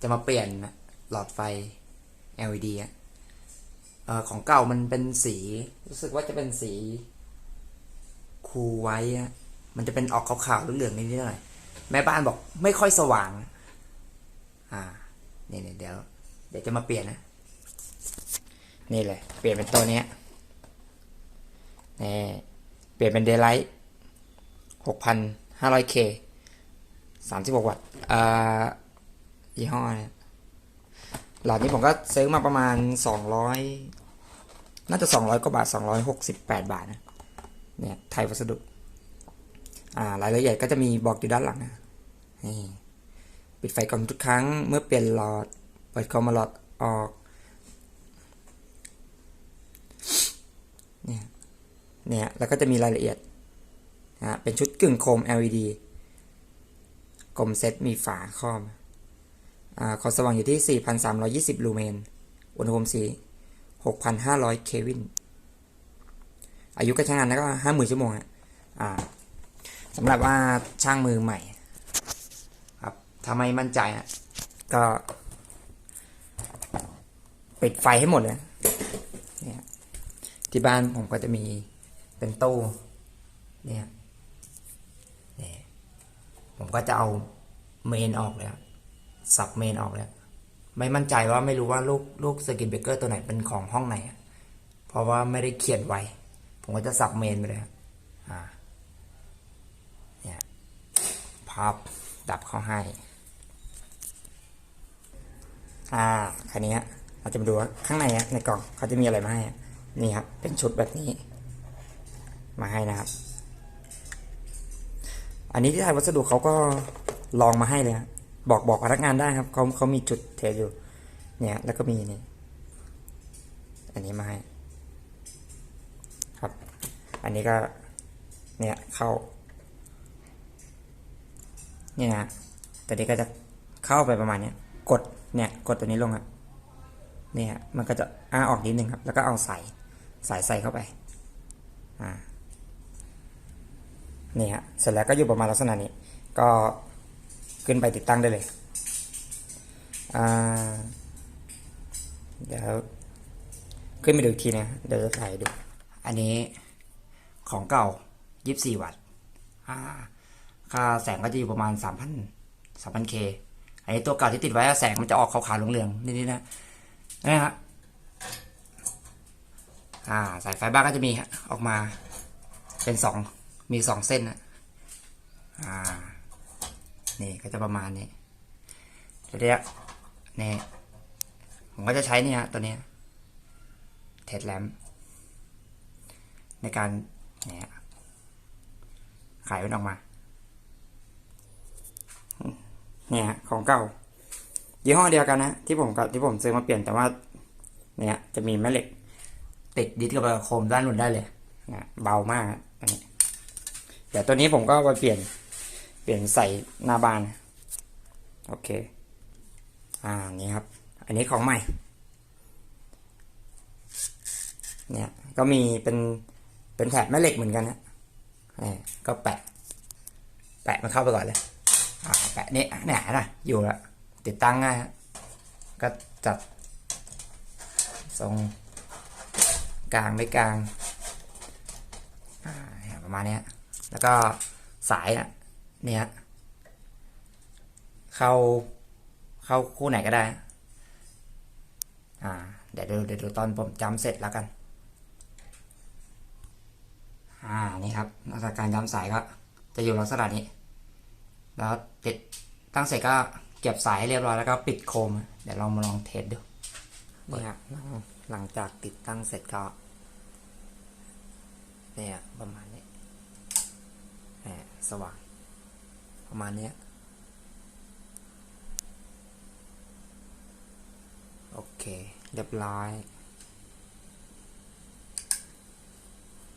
จะมาเปลี่ยนหลอดไฟ LED อะเออของเก่ามันเป็นสี รู้สึกว่าจะเป็นสีคูลไว้อะมันจะเป็นออกขาวๆเหลืองๆนิดๆหน่อยแม่บ้านบอกไม่ค่อยสว่าง อ่าเนี่ๆเดี๋ยว เดี๋ยวจะมาเปลี่ยนนะ นี่เลย เปลี่ยนเป็นตัวเนี้ยนี่เปลี่ยนเป็นเดย์ไลท์หกพันห้าร้อยเคสามสิบหกวัตต์อ่า ยี่ห้อเนี่ยหลอดนี้ผมก็ซื้อมาประมาณสองร้อยน่าจะสองร้อยกว่าบาทสองร้อยหกสิบแปดบาทนะเนี่ยไทยวัสดุ อ่ารายละเอียดก็จะมีบอกอยู่ด้านหลังนะนี่ปิดไฟก่อนทุกครั้งเมื่อเปลี่ยนหลอดเปิดคอมมาหลอดออกเนี่ยเนี่ยแล้วก็จะมีรายละเอียดนะเป็นชุดกึ่งโคม LED กลมเซตมีฝาครอบ อ่าความสว่างอยู่ที่ 4,320 ลูเมน อุณหภูมิสี6,500 เควิน อายุการใช้งานก็50,000ชั่วโมงอะอ่าสำหรับว่าช่างมือใหม่ ครับถ้าไมมั่นใจอะก็ ปิดไฟให้หมดเลยเนี่ยที่บ้านผมก็จะมีเป็นตู้เนี่ยนี่ผมก็จะเอาเมนออกเลยอะ สับเมนออกเลยอะไม่มั่นใจว่าไม่รู้ว่าลูกลูกสกินเบเกอร์ตัวไหนเป็นของห้องไหน เพราะว่าไม่ได้เขียนไว้ ผมก็จะสับเมนไปเลยอะอ่าเนี่ยพับดับเข้าให้ อ่าคันนี้เราจะมาดูว่าข้างในอะในกล่องเขาจะมีอะไรมาให้นี่ครับ เป็นชุดแบบนี้ มาให้นะครับ อันนี้ที่ไทยวัสดุเขาก็ลองมาให้เลยครั บอกบอกพนักงานได้ครับเขาเขามีจุดเทสอยู่ เนี่ยแล้วก็มีนี่อันนี้มาให้ครับ อันนี้ก็เนี่ยเข้า เนี่ยนะแต่นี้ก็จะเข้าไปประมาณเนี้ยกดเนี่ยกดตัวนี้ลงอะเนี่ยมันก็จะอ้าออกนิดนึงครับ แล้วก็เอาใส่สายใส่เข้าไปอ่าเนี่ฮะเสร็จแล้วก็อยู่ประมาณลักษณะนี้ก็ ขึ้นไปติดตั้งได้เลยเดี๋ยวขึ้นไปดูทีนะเดี๋ยวจะถ่ายให้ดู อันนี้ของเก่า 24 วัตต์ค่าแสงก็จะอยู่ประมาณ 3,000 3,000 k อันนี้ตัวเก่าที่ติดไว้แสงมันจะออกขาวๆเหลืองๆนิดๆนะนะฮะอ่าสายไฟบ้านก็จะมีออกมาเป็นสองมีสองเส้นนะอ่า นี่ก็จะประมาณนี้เดี๋ยวเนี้ยนี่ผมก็จะใช้นี่ยตัวนี้เทสแลมในการเนี่ยขายมันออกมาเนี่ยของเก่ายี่ห้อเดียวกันนะ ที่ผมกับที่ผมซื้อมาเปลี่ยนแต่ว่า เนี่ยจะมีแม่เหล็ก ติดยึดกับโคมด้านนู้นได้เลยเนี่ยเบามากอะอันนี้เดี๋ยวตัวนี้ผมก็ไปเปลี่ยน เปลี่ยนใส่หน้าบานโอเค อ่านี่ครับ อันนี้ของใหม่ เนี่ยก็มีเป็นเป็นแถบแม่เหล็กเหมือนกันนะนี่ก็แปะ แปะมันเข้าไปก่อนเลยอ่าแปะนี่เนี่ยนะอยู่แล้วติดตั้งง่ายก็จัดทรงกลางไม่กลางประมาณนี้แล้วก็สายอะ เนี่ยเข้าเข้าคู่ไหนก็ได้ อ่า เดี๋ยวดูเดี๋ยวดูตอนผมจำเสร็จแล้วกัน อ่า นี่ครับลักษณะการจำสายก็ จะอยู่ลักษณะนี้ แล้วติดตั้งเสร็จก็เก็บสายให้เรียบร้อยแล้วก็ปิดโคม เดี๋ยวเรามาลองเทสดูนี่ครับหลังจากติดตั้งเสร็จก็เนี่ยประมาณนี้แหมสว่าง ประมาณนี้โอเค เรียบร้อย